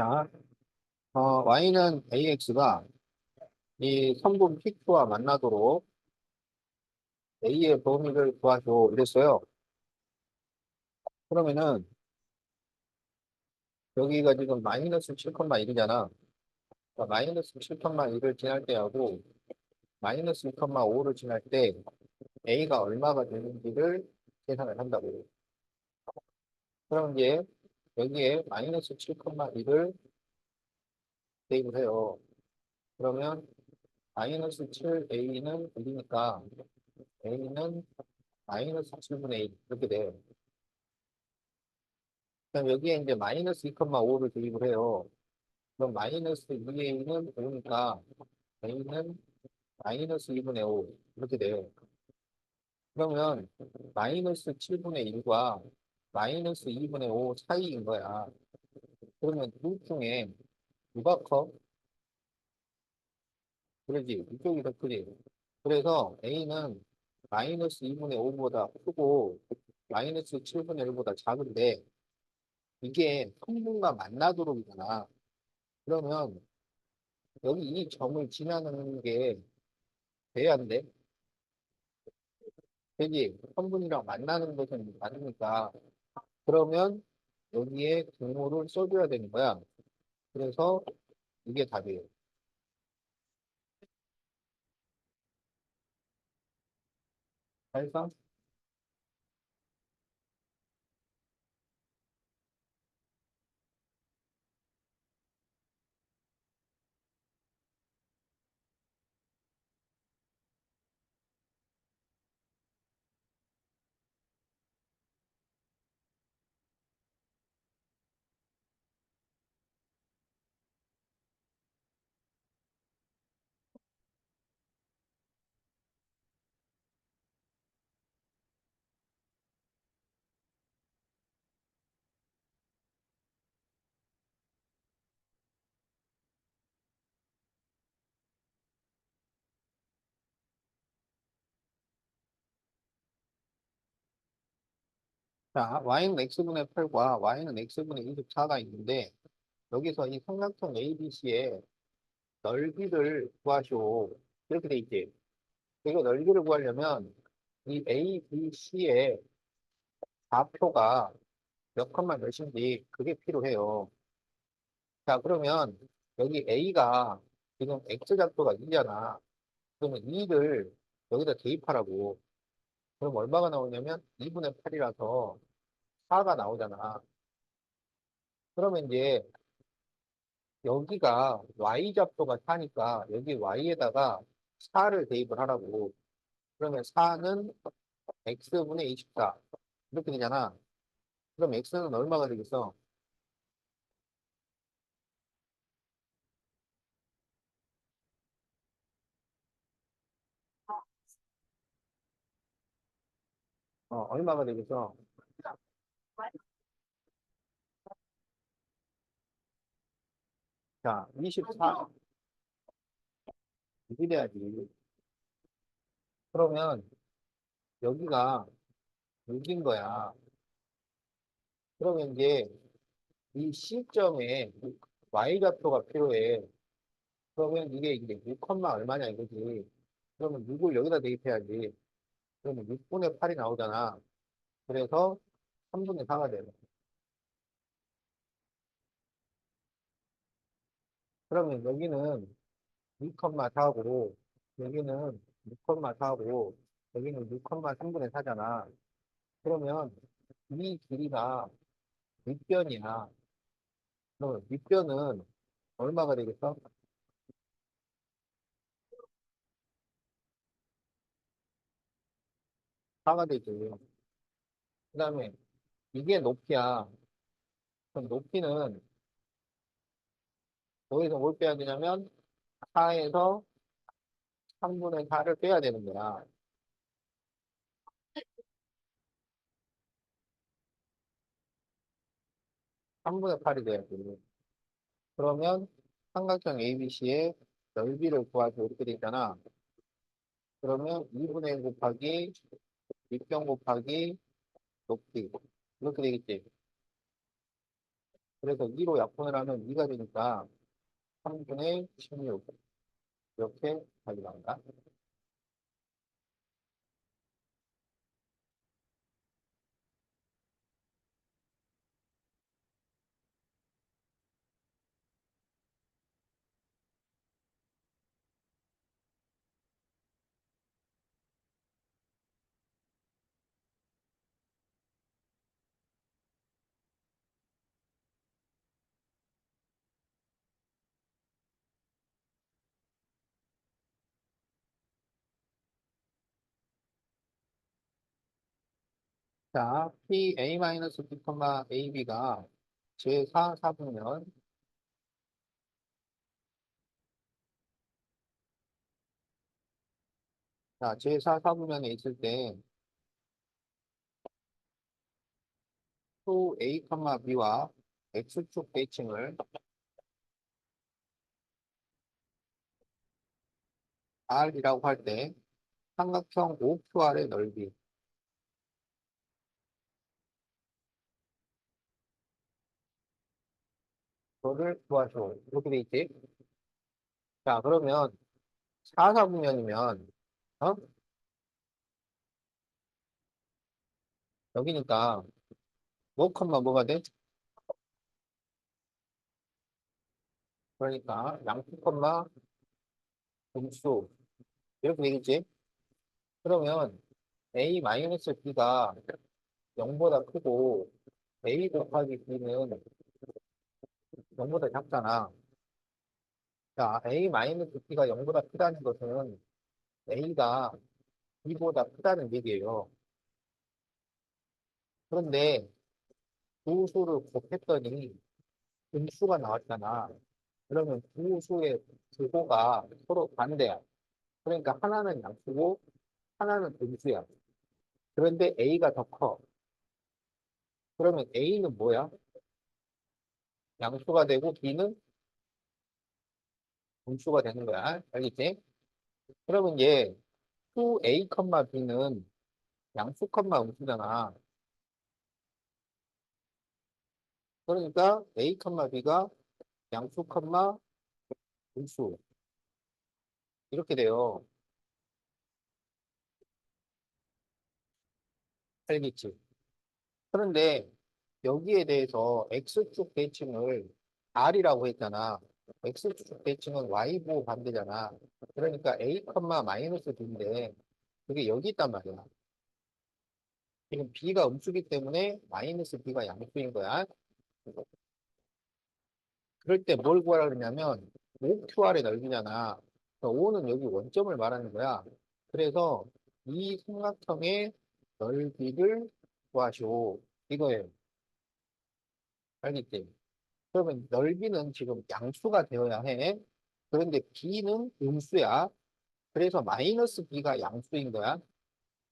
자, 어, y는 ax가 이 선분 PQ와 만나도록 a의 범위를 구하죠. 이랬어요. 그러면은 여기가 지금 마이너스 7,1이잖아. 그러니까 마이너스 7,1을 지날 때하고 마이너스 2,5를 지날 때 a가 얼마가 되는지를 계산을 한다고. 그럼 이제 여기에 마이너스 7,1을 대입을 해요. 그러면 마이너스 7a는 1이니까 a는 마이너스 7분의 1 이렇게 돼요. 그럼 여기에 이제 마이너스 2,5를 대입을 해요. 그럼 마이너스 2a는 5니까 a는 마이너스 2분의 5 이렇게 돼요. 그러면 마이너스 7분의 1과 마이너스 2분의 5 사이인 거야. 그러면 둘 중에 누가 커? 그러지. 이쪽이 더 크지. 그래서 A는 마이너스 2분의 5보다 크고 마이너스 7분의 1보다 작은데 이게 성분과 만나도록이잖아. 그러면 여기 이 점을 지나는 게 돼야 안 돼? 되지? 성분이랑 만나는 것은 맞으니까 그러면 여기에 등호를 써줘야 되는 거야. 그래서 이게 답이에요. 알까? 자, y는 x분의 8과 y는 x분의 24가 있는데 여기서 이 삼각형 ABC의 넓이를 구하시오. 이렇게 돼 있지. 이거 넓이를 구하려면 이 ABC의 좌표가 몇 컴마 몇인지 그게 필요해요. 자, 그러면 여기 A가 지금 X좌표가 2잖아. 그러면 2를 여기다 대입하라고. 그럼 얼마가 나오냐면 2분의 8이라서 4가 나오잖아. 그러면 이제 여기가 Y좌표가 4니까 여기 Y에다가 4를 대입을 하라고. 그러면 4는 X분의 24. 이렇게 되잖아. 그럼 X는 얼마가 되겠어? 어, 얼마가 되겠어? 자, 24. 이렇게 돼야지. 그러면 여기가 6인 거야. 그러면 이제 이 C점에 Y좌표가 필요해. 그러면 이게 이제 6, 얼마냐 이거지. 그러면 6을 여기다 대입해야지. 그러면 6분의 8이 나오잖아. 그래서 3분의 4가 되는 그러면 여기는 2,4고 여기는 6,4고 여기는 6,3분의 4잖아. 그러면 이 길이가 밑변이야. 그러면 밑변은 얼마가 되겠어? 4가 되지. 그 다음에 이게 높이야. 그럼 높이는 어디서 뭘 빼야 되냐면 4에서 3분의 4를 빼야 되는 거야. 삼분의 8이 돼야지. 그러면 삼각형 ABC의 넓이를 구하죠. 이렇게 돼 있잖아. 그러면 2분의 1 곱하기 밑변 곱하기 높이. 이렇게 되겠지. 그래서 2로 약분을 하면 2가 되니까 3분의 16 이렇게 나온다. 자, PA-B, 제4 사분면 자, 제4 사분면에 있을 때 또 A, B와 X축 대칭을 R이라고 할 때 삼각형 OQR의 넓이 그거를 구하죠. 이렇게 돼 있지? 자, 그러면 4, 사분면이면 어? 여기니까 뭐 컴마 뭐가 돼? 그러니까 양수 컴마 음수 이렇게 되겠지? 그러면 A-B가 0보다 크고 A 곱하기 B는 0보다 작잖아. 자, A-B가 0보다 크다는 것은 A가 B보다 크다는 얘기예요. 그런데 두 수를 곱했더니 음수가 나왔잖아. 그러면 두 수의 부호가 서로 반대야. 그러니까 하나는 양수고 하나는 음수야. 그런데 A가 더 커. 그러면 A는 뭐야? 양수가 되고 B는 음수가 되는 거야. 알겠지? 그러면 얘 2A, B는 양수, 음수잖아. 그러니까 A, B가 양수, 음수. 이렇게 돼요. 알겠지? 그런데 여기에 대해서 X축 대칭을 R이라고 했잖아. X축 대칭은 Y보 반대잖아. 그러니까 A, 마이너스 B인데 그게 여기 있단 말이야. 지금 B가 음수기 때문에 마이너스 B가 양수인 거야. 그럴 때 뭘 구하라 그러냐면 OQR의 넓이잖아. 5는 여기 원점을 말하는 거야. 그래서 이 삼각형의 넓이를 구하시오. 이거예요. 알겠지? 그러면 넓이는 지금 양수가 되어야 해. 그런데 B는 음수야. 그래서 마이너스 B가 양수인 거야.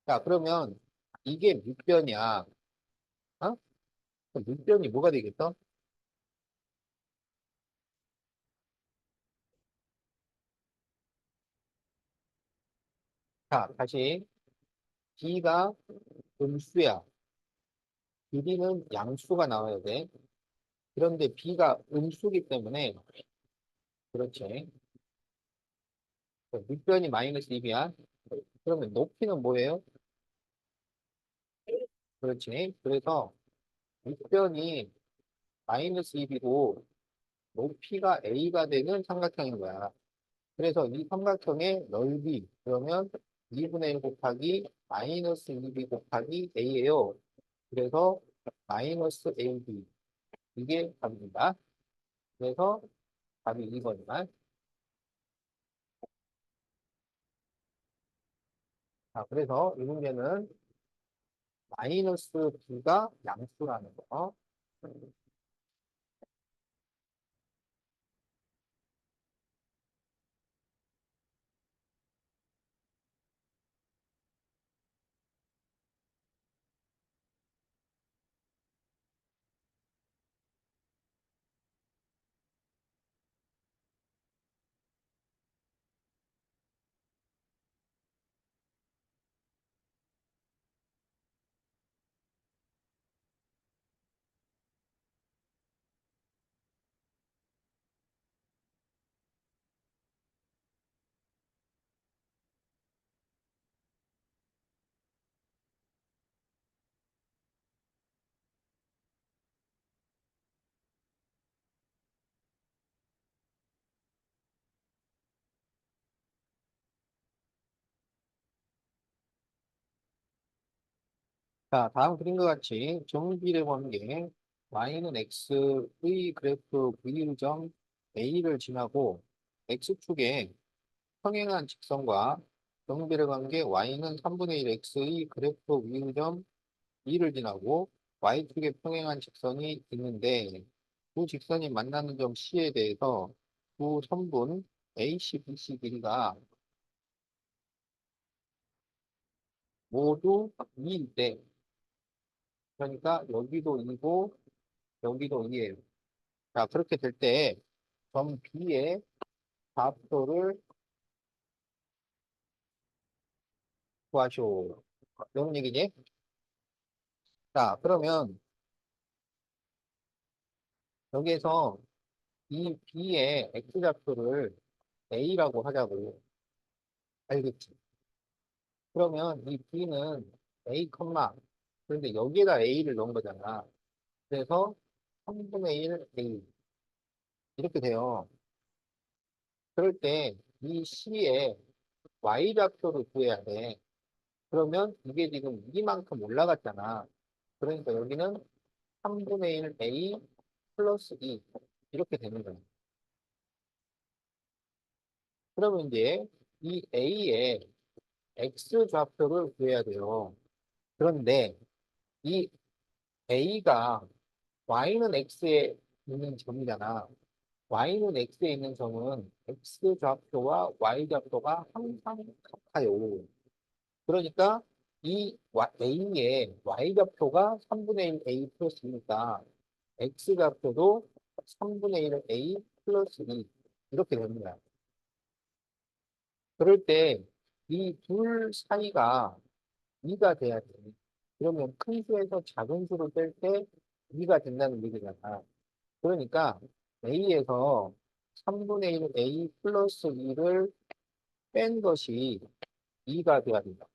자, 그러면 이게 밑변이야. 어? 밑변이 뭐가 되겠어? 자, 다시. B가 음수야. B는 양수가 나와야 돼. 그런데 B가 음수기 때문에, 그렇지. 밑변이 마이너스 2이야. 그러면 높이는 뭐예요? 그렇지. 그래서 밑변이 마이너스 2이고 높이가 A가 되는 삼각형인 거야. 그래서 이 삼각형의 넓이, 그러면 2분의 1 곱하기 마이너스 2b 곱하기 a예요. 그래서 마이너스 ab 이게 답입니다. 그래서 답이 2번이다. 자, 그래서 이 문제는 마이너스 b가 양수라는 거. 자, 다음 그림 과 같이 정비례 관계 y는 x의 그래프 v1점 a를 지나고 x축에 평행한 직선과 정비례 관계 y는 3분의 1 x의 그래프 v1점 2를 지나고 y축에 평행한 직선이 있는데 두 직선이 만나는 점 C에 대해서 두 선분 AC, BC 길이가 모두 2일 때 그러니까 여기도 2고 여기도 2예요. 자, 그렇게 될 때 점 B의 좌표를 구하시오. 이런 얘기지? 자, 그러면 여기에서 이 B의 X좌표를 A라고 하자고. 알겠지? 그러면 이 B는 A, 그런데 여기에다 A를 넣은 거잖아. 그래서 3분의 1 A. 이렇게 돼요. 그럴 때 이 C의 Y좌표를 구해야 돼. 그러면 이게 지금 이만큼 올라갔잖아. 그러니까 여기는 3분의 1 A 플러스 2 이렇게 되는 거야. 그러면 이제 이 A의 X 좌표를 구해야 돼요. 그런데 이 A가 Y는 X에 있는 점이잖아. Y는 X에 있는 점은 X 좌표와 Y 좌표가 항상 같아요. 그러니까 이 A의 Y 좌표가 3분의 1 A 플러스 2니까 X 좌표도 3분의 1 A 플러스 2 이렇게 거야. 그럴 때 이 둘 사이가 2가 돼야 돼. 그러면 큰 수에서 작은 수를 뺄 때 2가 된다는 얘기잖아. 그러니까 A에서 3분의 1 A 플러스 2를 뺀 것이 2가 돼야 된다.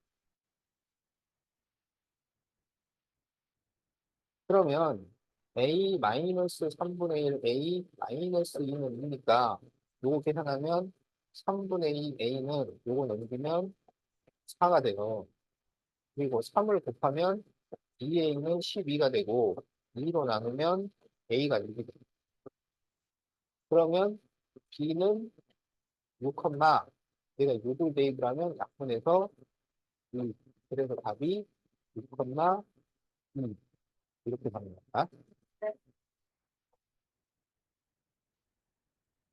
그러면 A 마이너스 3분의 1 A 마이너스 2는 2니까 요거 계산하면 3분의 2 A는 요거 넘기면 4가 돼요. 그리고 3을 곱하면 2A는 12가 되고 2로 나누면 A가 6이 돼요. 그러면 B는 6, 얘가 6을 대입하면 약분해서 2. 그래서 답이 6, 2 이렇게 거야.